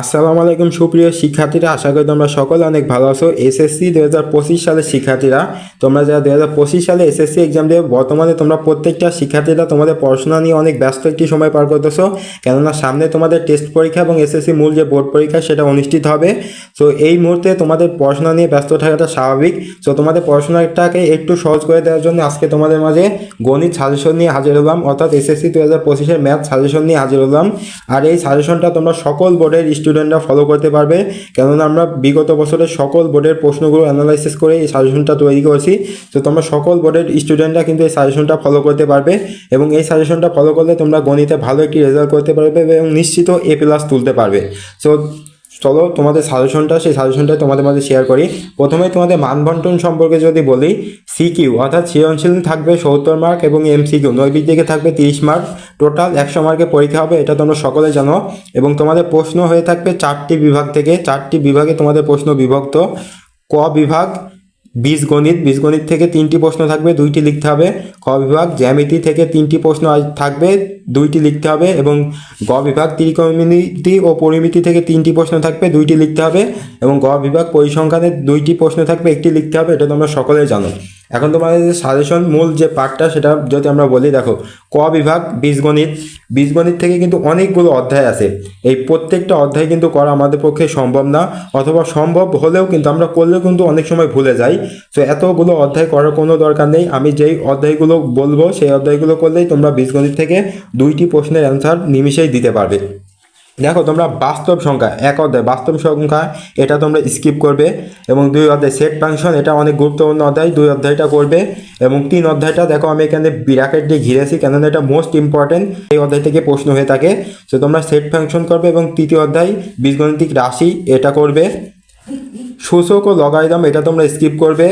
আসসালামু আলাইকুম সুপ্রিয় শিক্ষার্থীরা, আশা করি তোমরা সকলে অনেক ভালো আছো। এসএসসি দু হাজার পঁচিশ সালের শিক্ষার্থীরা, তোমরা যারা দু হাজার পঁচিশ সালে এসএসসি এক্সাম দিয়ে বর্তমানে তোমরা প্রত্যেকটা শিক্ষার্থীরা তোমাদের পড়াশোনা নিয়ে অনেক ব্যস্ত একটি সময় পার করতেছো। কেননা সামনে তোমাদের টেস্ট পরীক্ষা এবং এসএসসি মূল যে বোর্ড পরীক্ষা, সেটা অনুষ্ঠিত হবে। সো এই মুহূর্তে তোমাদের পড়াশোনা নিয়ে ব্যস্ত থাকাটা স্বাভাবিক। সো তোমাদের পড়াশোনাটাকে একটু সহজ করে দেওয়ার জন্য আজকে তোমাদের মাঝে গণিত সাজেশন নিয়ে হাজির হলাম। অর্থাৎ এসএসসি দু হাজার পঁচিশের ম্যাথ সাজেশন নিয়ে হাজির হলাম। আর এই সাজেশনটা তোমরা সকল বোর্ডের স্টুডেন্টরা ফলো করতে পারবে। কেননা আমরা বিগত বছরের সকল বোর্ডের প্রশ্নগুলো অ্যানালাইসিস করে এই সাজেশনটা তৈরি করেছি। তো তোমরা সকল বোর্ডের স্টুডেন্টরা কিন্তু এই সাজেশনটা ফলো করতে পারবে এবং এই সাজেশনটা ফলো করলে তোমরা গণিতে ভালো একটি রেজাল্ট করতে পারবে এবং নিশ্চিত এ প্লাস তুলতে পারবে। সো চলো তোমাদের সাজেশনটা সেই সাজেশনটা তোমাদের মাঝে শেয়ার করি। প্রথমে তোমাদের মানবন্টন সম্পর্কে যদি বলি সিকিউ অর্থাৎ সৃজনশীল থাকবে সত্তর মার্ক এবং এমসিকিউ দিকে থাকবে তিরিশ মার্ক টোটাল একশো মার্কের পরীক্ষা হবে, এটা তোমরা সকলে জানো। এবং তোমাদের প্রশ্ন হয়ে থাকবে চারটি বিভাগ থেকে, চারটি বিভাগে তোমাদের প্রশ্ন বিভক্ত। ক বিভাগ বীজগণিত বীজগণিত থেকে তিনটি প্রশ্ন থাকবে, দুইটি লিখতে হবে। ক বিভাগ, জ্যামিতি থেকে তিনটি প্রশ্ন থাকবে, দুইটি লিখতে হবে এবং গ বিভাগ ত্রিকমিতি ও পরিমিতি থেকে তিনটি প্রশ্ন থাকবে, দুইটি লিখতে হবে এবং গ বিভাগ পরিসংখ্যানের দুইটি প্রশ্ন থাকবে, একটি লিখতে হবে, এটা তোমরা সকলেই জানো। এখন তোমাদের যে সাজেশন মূল যে পার্টটা সেটা যদি আমরা বলি, দেখো, ক বিভাগ বীজগণিত বীজগণিত থেকে কিন্তু অনেকগুলো অধ্যায় আছে। এই প্রত্যেকটা অধ্যায় কিন্তু করা আমাদের পক্ষে সম্ভব না, অথবা সম্ভব হলেও কিন্তু আমরা করলেও কিন্তু অনেক সময় ভুলে যাই। তো এতগুলো অধ্যায় করার কোনো দরকার নেই। আমি যেই অধ্যায়গুলো বলব, সেই অধ্যায়গুলো করলেই তোমরা বীজগণিত থেকে দুইটি প্রশ্নের অ্যান্সার নিমিশেই দিতে পারবে। দেখো, তোমরা বাস্তব সংখ্যা, এক অধ্যায়, বাস্তব সংখ্যা, এটা তোমরা স্কিপ করবে এবং দুই অধ্যায় সেট ফাংশন এটা অনেক গুরুত্বপূর্ণ অধ্যায়, দুই অধ্যায়টা করবে এবং তিন অধ্যায়টা দেখো, আমি এখানে ব্র্যাকেট দিয়ে ঘিরেছি, কেননা এটা মোস্ট ইম্পর্টেন্ট এই অধ্যায় থেকে প্রশ্ন হয়ে থাকে। তো তোমরা সেট ফাংশন করবে এবং তৃতীয় অধ্যায়, বীজগণিতিক রাশি, এটা করবে। সূচক ও লগারিদম, এটা তোমরা স্কিপ করবে।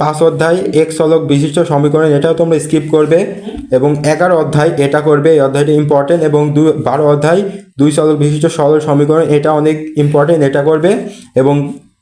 পাঁচ অধ্যায়, এক চলক বিশিষ্ট সমীকরণ, এটাও তোমরা স্কিপ করবে। এবং এগারো অধ্যায় এটা করবে। এই অধ্যায়টা ইম্পর্টেন্ট এবং দু, বারো অধ্যায় দুই চলক বিশিষ্ট সরল সমীকরণ এটা অনেক ইম্পর্টেন্ট এটা করবে এবং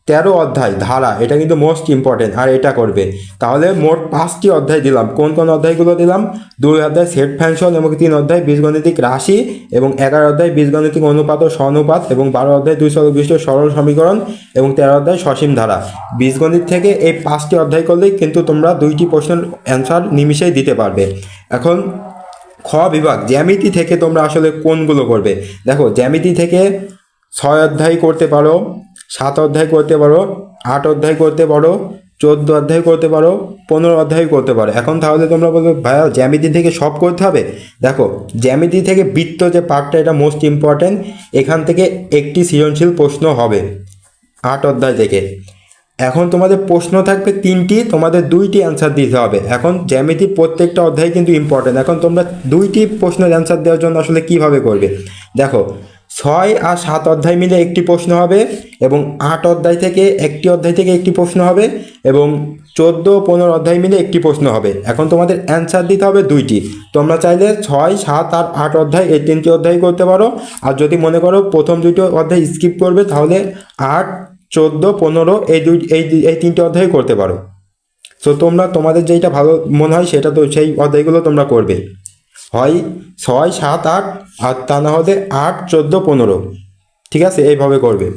তেরো অধ্যায়, ধারা, এটা কিন্তু মোস্ট ইম্পর্টেন্ট আর এটা করবে তাহলে মোট পাঁচটি অধ্যায় দিলাম। কোন কোন অধ্যায়গুলো দিলাম? দুই অধ্যায় সেট ফ্যাংশন এবং তিন অধ্যায় বীজগণিতিক রাশি এবং এগারো অধ্যায় বীজগণিতিক অনুপাত ও সনুপাত এবং বারো অধ্যায় দুই বিশিষ্ট সরল সমীকরণ এবং তেরো অধ্যায় সসীম ধারা। বীজগণিত থেকে এই পাঁচটি অধ্যায় করলেই কিন্তু তোমরা দুইটি প্রশ্নের অ্যান্সার নিমিশেই দিতে পারবে। এখন খ বিভাগ, জ্যামিতি থেকে তোমরা আসলে কোনগুলো করবে? দেখো, জ্যামিতি থেকে ছয় অধ্যায় করতে পারো সাত অধ্যায় করতে পারো, আট অধ্যায় করতে পারো, চোদ্দ অধ্যায় করতে পারো, পনেরো অধ্যায় করতে পারো। এখন তাহলে তোমরা বলবে, ভাইয়া, জ্যামিতি থেকে সব করতে হবে? দেখো, জ্যামিতি থেকে বৃত্ত যে পার্টটা, এটা মোস্ট ইম্পর্ট্যান্ট এখান থেকে একটি সৃজনশীল প্রশ্ন হবে আট অধ্যায় থেকে। এখন তোমাদের প্রশ্ন থাকবে তিনটি, তোমাদের দুইটি অ্যান্সার দিতে হবে। এখন জ্যামিতি প্রত্যেকটা অধ্যায় কিন্তু ইম্পর্টেন্ট এখন তোমরা দুইটি প্রশ্নের অ্যান্সার দেওয়ার জন্য আসলে কীভাবে করবে? দেখো ছয় আর সাত অধ্যায় মিলে একটি প্রশ্ন হবে এবং আট অধ্যায় থেকে একটি অধ্যায় থেকে একটি প্রশ্ন হবে এবং চোদ্দ পনেরো অধ্যায় মিলে একটি প্রশ্ন হবে। এখন তোমাদের অ্যান্সার দিতে হবে দুইটি। তোমরা চাইলে ছয়, সাত আর আট অধ্যায় এই তিনটি অধ্যায় করতে পারো। আর যদি মনে করো প্রথম দুটো অধ্যায় স্কিপ করবে, তাহলে আট, চোদ্দ, পনেরো এই দুই, এই এই তিনটি অধ্যায় করতে পারো। তো তোমরা, তোমাদের যেইটা ভালো মনে হয় সেটা তো সেই অধ্যায়গুলো তোমরা করবে। হয় ছয়, সাত, আট, আর তা না হলে আট, চোদ্দ, পনেরো। ঠিক আছে? এইভাবে করবে।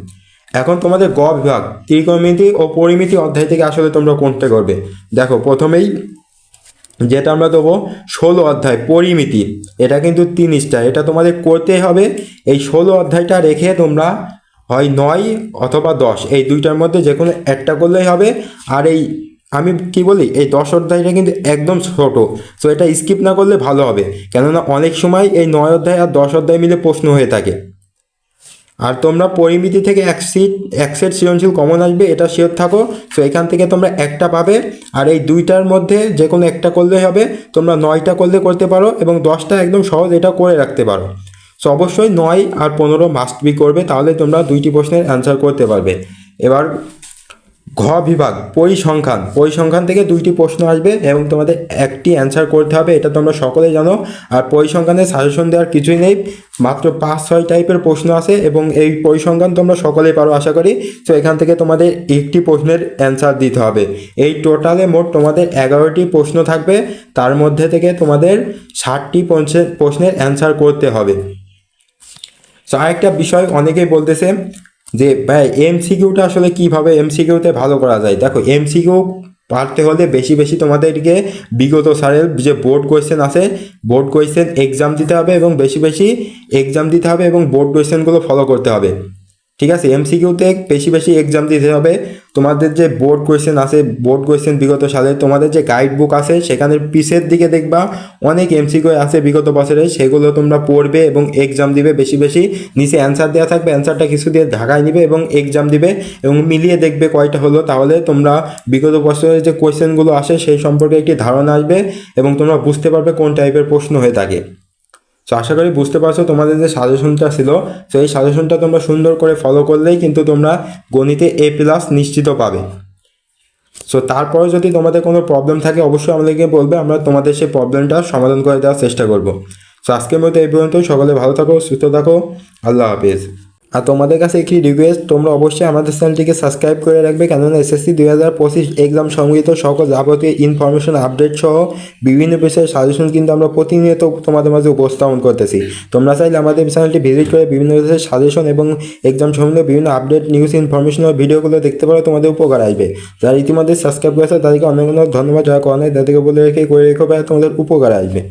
এখন তোমাদের গ বিভাগ, ত্রিকোণমিতি ও পরিমিতি অধ্যায় থেকে আসলে তোমরা কোনটা করবে? দেখো, প্রথমেই যেটা আমরা দেবো, ষোলো অধ্যায়, পরিমিতি। এটা কিন্তু তিরিশটা এটা তোমাদের করতে হবে। এই ষোলো অধ্যায়টা রেখে তোমরা হয় নয় অথবা দশ। এই দুইটার মধ্যে যে কোনো একটা করলেই হবে। আর এই আমি কি বলি, এই দশ অধ্যায়টা কিন্তু একদম ছোট সো এটা স্কিপ না করলে ভালো হবে। কেননা অনেক সময় এই নয় অধ্যায় আর দশ অধ্যায় মিলে প্রশ্ন হয়ে থাকে। আর তোমরা পরিমিতি থেকে এক সিট এক সেট সৃজনশীল কমন আসবে, এটা শিওর থাকো। সো এখান থেকে তোমরা একটা পাবে, আর এই দুইটার মধ্যে যে কোনো একটা করলেই হবে। তোমরা নয়টা করলে করতে পারো এবং দশটা একদম সহজ এটা করে রাখতে পারো। সো অবশ্যই নয় আর পনেরো মাস্ট বি করবে, তাহলে তোমরা দুইটি প্রশ্নের অ্যান্সার করতে পারবে। এবার ঘ বিভাগ পরিসংখ্যান পরিসংখ্যান থেকে দুইটি প্রশ্ন আসবে এবং তোমাদের একটি অ্যান্সার করতে হবে, এটা তোমরা সকলেই জানো। আর পরিসংখ্যানের সাজেশন দেওয়ার কিছুই নেই, মাত্র পাঁচ, ছয় টাইপের প্রশ্ন আছে এবং এই পরিসংখ্যান তোমরা সকলেই পারো, আশা করি। তো এখান থেকে তোমাদের একটি প্রশ্নের অ্যান্সার দিতে হবে। এই টোটালে মোট তোমাদের এগারোটি প্রশ্ন থাকবে, তার মধ্যে থেকে তোমাদের ষাটটি প্রশ্নের অ্যান্সার করতে হবে। তো আরেকটা বিষয় অনেকেই বলতেছে যে, ভাই এমসিকিউটা আসলে কীভাবে এমসিকিউতে ভালো করা যায়? দেখো এমসিকিউ পারতে হলে বেশি বেশি তোমাদেরকে বিগত সালের যে বোর্ড কোয়েশ্চেন আছে বোর্ড কোয়েশ্চেন এক্সাম দিতে হবে এবং বেশি বেশি এক্সাম দিতে হবে এবং বোর্ড কোয়েশ্চেনগুলো ফলো করতে হবে। ঠিক আছে এমসিকিউতে বেশি বেশি এক্সাম দিতে হবে। তোমাদের যে বোর্ড কোয়েশ্চেন আছে বোর্ড কোয়েশ্চেন বিগত সালে তোমাদের যে গাইড বুক আছে, সেখানে পিসের দিকে দেখবা। অনেক এমসিকিউ আছে বিগত বছরে, সেগুলো তোমরা পড়বে এবং এক্সাম দিবে বেশি বেশি। নিচে অ্যান্সার দেওয়া থাকবে অ্যান্সারটা কিছু দিয়ে ঢাকায় নিবে এবং এক্সাম দিবে এবং মিলিয়ে দেখবে কয়টা হলো। তাহলে তোমরা বিগত বছরের যে কোয়েশ্চেনগুলো আসে, সেই সম্পর্কে একটি ধারণা আসবে এবং তোমরা বুঝতে পারবে কোন টাইপের প্রশ্ন হয়ে থাকে। তো আশা করি বুঝতে পারছ তোমাদের যে সাজেশনটা ছিল তো এই সাজেশনটা তোমরা সুন্দর করে ফলো করলেই কিন্তু তোমরা গণিতে এ প্লাস নিশ্চিত পাবে। সো তারপরে যদি তোমাদের কোনো প্রবলেম থাকে, অবশ্যই আমাদেরকে বলবে, আমরা তোমাদের সেই প্রবলেমটা সমাধান করে দেওয়ার চেষ্টা করব। সো আজকের মতো এই পর্যন্ত সকলে ভালো থাকো, সুস্থ থাকো। আল্লাহ হাফিজ। আর তোমাদের কাছে একটি রিকোয়েস্ট তোমরা অবশ্যই আমাদের চ্যানেলটিকে সাবস্ক্রাইব করে রাখবে। কেননা এসএসসি দুই হাজার পঁচিশ এক্সাম সংগৃহীত সকল যাবতীয় ইনফরমেশন আপডেট সহ বিভিন্ন বিষয়ের সাজেশন কিন্তু আমরা প্রতিনিয়ত তোমাদের মাঝে উপস্থাপন করতেছি। তোমরা চাইলে আমাদের চ্যানেলটি ভিজিট করে বিভিন্ন বিষয়ের সাজেশন এবং এক্সাম সম্বন্ধে বিভিন্ন আপডেট নিউজ ইনফরমেশন ও ভিডিওগুলো দেখতে পারো, তোমাদের উপকার আসবে। যারা ইতিমধ্যে সাবস্ক্রাইব করেছে, তাদেরকে অনেক অনেক ধন্যবাদ। যারা করে তাদেরকে বলে রেখে, করে রেখো তোমাদের উপকার আসবে।